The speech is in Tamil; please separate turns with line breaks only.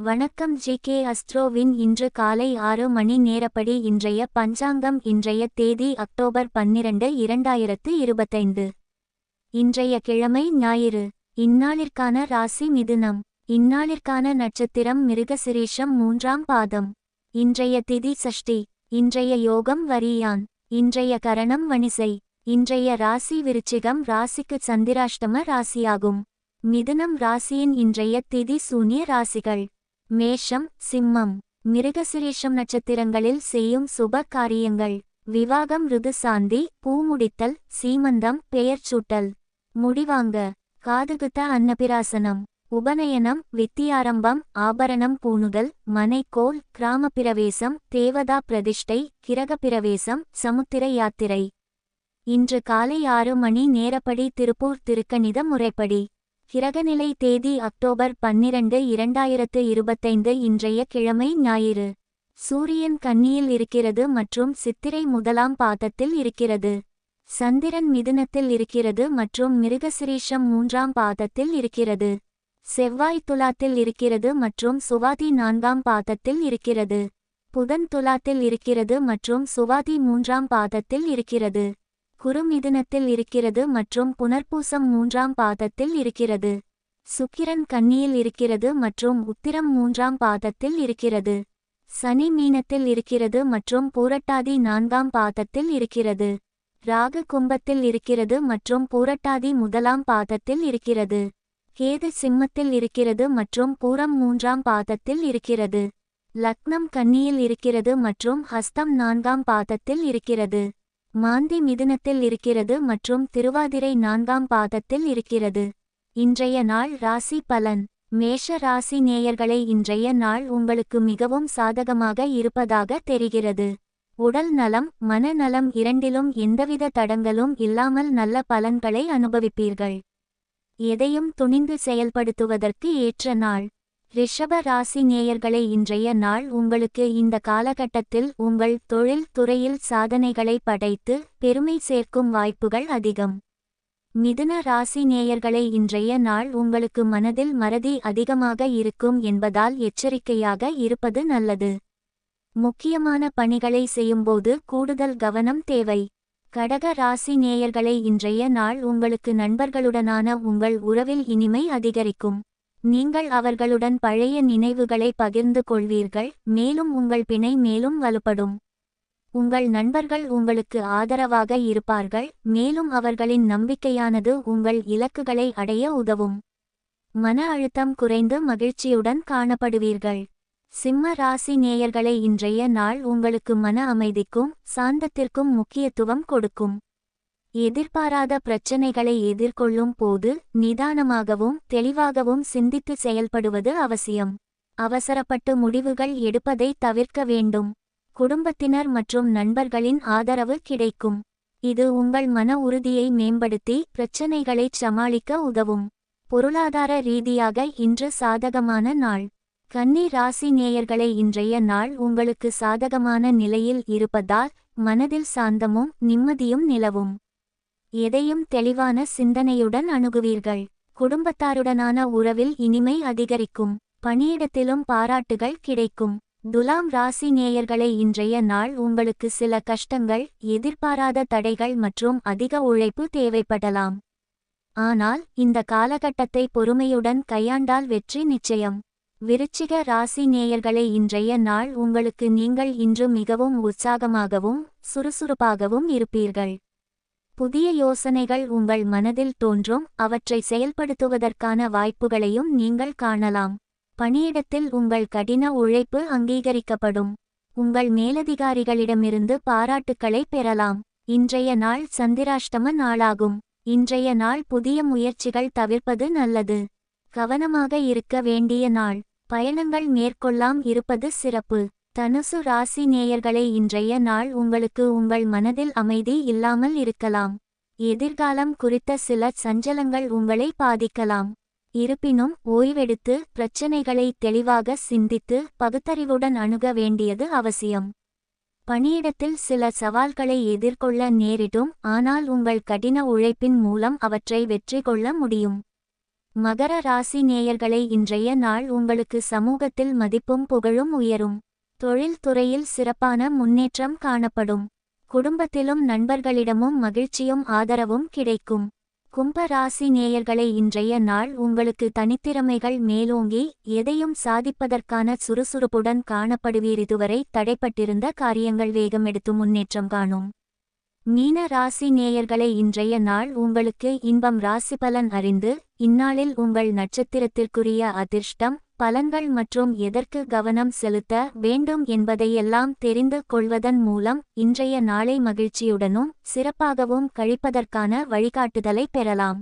வணக்கம் ஜி கே அஸ்ட்ரோவின் இன்று காலை ஆறு மணி நேரப்படி இன்றைய பஞ்சாங்கம் இன்றைய தேதி அக்டோபர் பன்னிரண்டு இரண்டாயிரத்து இருபத்தைந்து. இன்றைய கிழமை ஞாயிறு. இந்நாளிற்கான ராசி மிதுனம். இந்நாளிற்கான நட்சத்திரம் மிருகசிரீஷம் மூன்றாம் பாதம். இன்றைய திதி சஷ்டி. இன்றைய யோகம் வரியான். இன்றைய கரணம் வணிசை. இன்றைய ராசி விருச்சிகம் ராசிக்கு சந்திராஷ்டம ராசியாகும். மிதுனம் ராசியின் இன்றைய திதி சூனிய ராசிகள். மேஷம் சிம்மம். மிருகசுரேஷம் நட்சத்திரங்களில் செய்யும் சுப காரியங்கள். விவாகம் ருதுசாந்தி பூமுடித்தல் சீமந்தம் பெயர் சூட்டல். முடிவாங்க. காதுகுத்த அன்னபிராசனம். உபநயனம் வித்தியாரம்பம் ஆபரணம் பூணுதல் மனைக்கோல் கிராம பிரவேசம் தேவதா பிரதிஷ்டை கிரக பிரவேசம் சமுத்திர யாத்திரை. இன்று காலை ஆறு மணி நேரப்படி திருப்பூர் திருக்கணித முறைப்படி. கிரகநிலை தேதி அக்டோபர் பன்னிரண்டு இரண்டாயிரத்து இருபத்தைந்து இன்றைய கிழமை ஞாயிறு. சூரியன் கன்னியில் இருக்கிறது மற்றும் சித்திரை முதலாம் பாதத்தில் இருக்கிறது. சந்திரன் மிதுனத்தில் இருக்கிறது மற்றும் மிருகசிரீஷம் மூன்றாம் பாதத்தில் இருக்கிறது. செவ்வாய் துலாத்தில் இருக்கிறது மற்றும் சுவாதி நான்காம் பாதத்தில் இருக்கிறது. புதன் துலாத்தில் இருக்கிறது மற்றும் சுவாதி மூன்றாம் பாதத்தில் இருக்கிறது. குறுமிதுனத்தில் இருக்கிறது மற்றும் புனர்பூசம் மூன்றாம் பாதத்தில் இருக்கிறது. சுக்கிரன் கன்னியில் இருக்கிறது மற்றும் உத்திரம் மூன்றாம் பாதத்தில் இருக்கிறது. சனி மீனத்தில் இருக்கிறது மற்றும் பூரட்டாதி நான்காம் பாதத்தில் இருக்கிறது. ராகு கும்பத்தில் இருக்கிறது மற்றும் பூரட்டாதி முதலாம் பாதத்தில் இருக்கிறது. கேது சிம்மத்தில் இருக்கிறது மற்றும் பூரம் மூன்றாம் பாதத்தில் இருக்கிறது. லக்னம் கன்னியில் இருக்கிறது மற்றும் ஹஸ்தம் நான்காம் பாதத்தில் இருக்கிறது. மாந்தி மிதுனத்தில் இருக்கிறது மற்றும் திருவாதிரை நான்காம் பாதத்தில் இருக்கிறது. இன்றைய நாள் ராசி பலன். மேஷ ராசி நேயர்களை இன்றைய நாள் உங்களுக்கு மிகவும் சாதகமாக இருப்பதாக தெரிகிறது. உடல் நலம் மனநலம் இரண்டிலும் எந்தவித தடங்களும் இல்லாமல் நல்ல பலன்களை அனுபவிப்பீர்கள். எதையும் துணிந்து செயல்படுத்துவதற்கு ஏற்ற நாள். ரிஷப ராசி நேயர்களை இன்றைய நாள் உங்களுக்கு இந்த காலகட்டத்தில் உங்கள் தொழில் துறையில் சாதனைகளை படைத்து பெருமை சேர்க்கும் வாய்ப்புகள் அதிகம். மிதுன ராசி நேயர்களை இன்றைய நாள் உங்களுக்கு மனதில் மறதி அதிகமாக இருக்கும் என்பதால் எச்சரிக்கையாக இருப்பது நல்லது. முக்கியமான பணிகளை செய்யும்போது கூடுதல் கவனம் தேவை. கடக ராசி நேயர்களை இன்றைய நாள் உங்களுக்கு நண்பர்களுடனான உங்கள் உறவில் இனிமை அதிகரிக்கும். நீங்கள் அவர்களுடன் பழைய நினைவுகளை பகிர்ந்து கொள்வீர்கள் மேலும் உங்கள் பிணை மேலும் வலுப்படும். உங்கள் நண்பர்கள் உங்களுக்கு ஆதரவாக இருப்பார்கள் மேலும் அவர்களின் நம்பிக்கையானது உங்கள் இலக்குகளை அடைய உதவும். மன அழுத்தம் குறைந்து மகிழ்ச்சியுடன் காணப்படுவீர்கள். சிம்ம ராசி நேயர்களை இன்றைய நாள் உங்களுக்கு மன அமைதிக்கும் சாந்தத்திற்கும் முக்கியத்துவம் கொடுக்கும். எதிர்பாராத பிரச்சனைகளை எதிர்கொள்ளும் போது நிதானமாகவும் தெளிவாகவும் சிந்தித்து செயல்படுவது அவசியம். அவசரப்பட்டு முடிவுகள் எடுப்பதை தவிர்க்க வேண்டும். குடும்பத்தினர் மற்றும் நண்பர்களின் ஆதரவு கிடைக்கும். இது உங்கள் மன உறுதியை மேம்படுத்தி பிரச்சனைகளைச் சமாளிக்க உதவும். பொருளாதார ரீதியாக இன்று சாதகமான நாள். கன்னி ராசி நேயர்களை இன்றைய நாள் உங்களுக்கு சாதகமான நிலையில் இருப்பதால் மனதில் சாந்தமும் நிம்மதியும் நிலவும். எதையும் தெளிவான சிந்தனையுடன் அணுகுவீர்கள். குடும்பத்தாருடனான உறவில் இனிமை அதிகரிக்கும். பணியிடத்திலும் பாராட்டுகள் கிடைக்கும். துலாம் ராசி நேயர்களை இன்றைய நாள் உங்களுக்கு சில கஷ்டங்கள் எதிர்பாராத தடைகள் மற்றும் அதிக உழைப்பு தேவைப்படலாம். ஆனால் இந்த காலகட்டத்தை பொறுமையுடன் கையாண்டால் வெற்றி நிச்சயம். விருச்சிக ராசி நேயர்களை இன்றைய நாள் உங்களுக்கு நீங்கள் இன்று மிகவும் உற்சாகமாகவும் சுறுசுறுப்பாகவும் இருப்பீர்கள். புதிய யோசனைகள் உங்கள் மனதில் தோன்றும் அவற்றை செயல்படுத்துவதற்கான வாய்ப்புகளையும் நீங்கள் காணலாம். பணியிடத்தில் உங்கள் கடின உழைப்பு அங்கீகரிக்கப்படும். உங்கள் மேலதிகாரிகளிடமிருந்து பாராட்டுக்களை பெறலாம். இன்றைய நாள் சந்திராஷ்டம நாளாகும். இன்றைய நாள் புதிய முயற்சிகள் தவிர்ப்பது நல்லது. கவனமாக இருக்க வேண்டிய நாள். பயணங்கள் மேற்கொள்ளாம் இருப்பது சிறப்பு. தனுசு ராசி நேயர்களை இன்றைய நாள் உங்களுக்கு உங்கள் மனதில் அமைதி இல்லாமல் இருக்கலாம். எதிர்காலம் குறித்த சில சஞ்சலங்கள் உங்களை பாதிக்கலாம். இருப்பினும் ஓய்வெடுத்து பிரச்சனைகளை தெளிவாக சிந்தித்து பகுத்தறிவுடன் அணுக வேண்டியது அவசியம். பணியிடத்தில் சில சவால்களை எதிர்கொள்ள நேரிடும் ஆனால் உங்கள் கடின உழைப்பின் மூலம் அவற்றை வெற்றி கொள்ள முடியும். மகர ராசி நேயர்களை இன்றைய நாள் உங்களுக்கு சமூகத்தில் மதிப்பும் புகழும் உயரும். தொழில் துறையில் சிறப்பான முன்னேற்றம் காணப்படும். குடும்பத்திலும் நண்பர்களிடமும் மகிழ்ச்சியும் ஆதரவும் கிடைக்கும். கும்ப ராசி நேயர்களை இன்றைய நாள் உங்களுக்கு தனித்திறமைகள் மேலோங்கி எதையும் சாதிப்பதற்கான சுறுசுறுப்புடன் காணப்படுவீர். இதுவரை தடைப்பட்டிருந்த காரியங்கள் வேகம் எடுத்து முன்னேற்றம் காணும். மீன ராசி நேயர்களை இன்றைய நாள் உங்களுக்கு இன்பம் ராசி பலன் அறிந்து இந்நாளில் உங்கள் நட்சத்திரத்திற்குரிய அதிர்ஷ்டம் பலன்கள் மற்றும் எதற்கு கவனம் செலுத்த வேண்டும் என்பதையெல்லாம் தெரிந்து கொள்வதன் மூலம் இன்றைய நாளை மகிழ்ச்சியுடனும் சிறப்பாகவும் கழிப்பதற்கான வழிகாட்டுதலை பெறலாம்.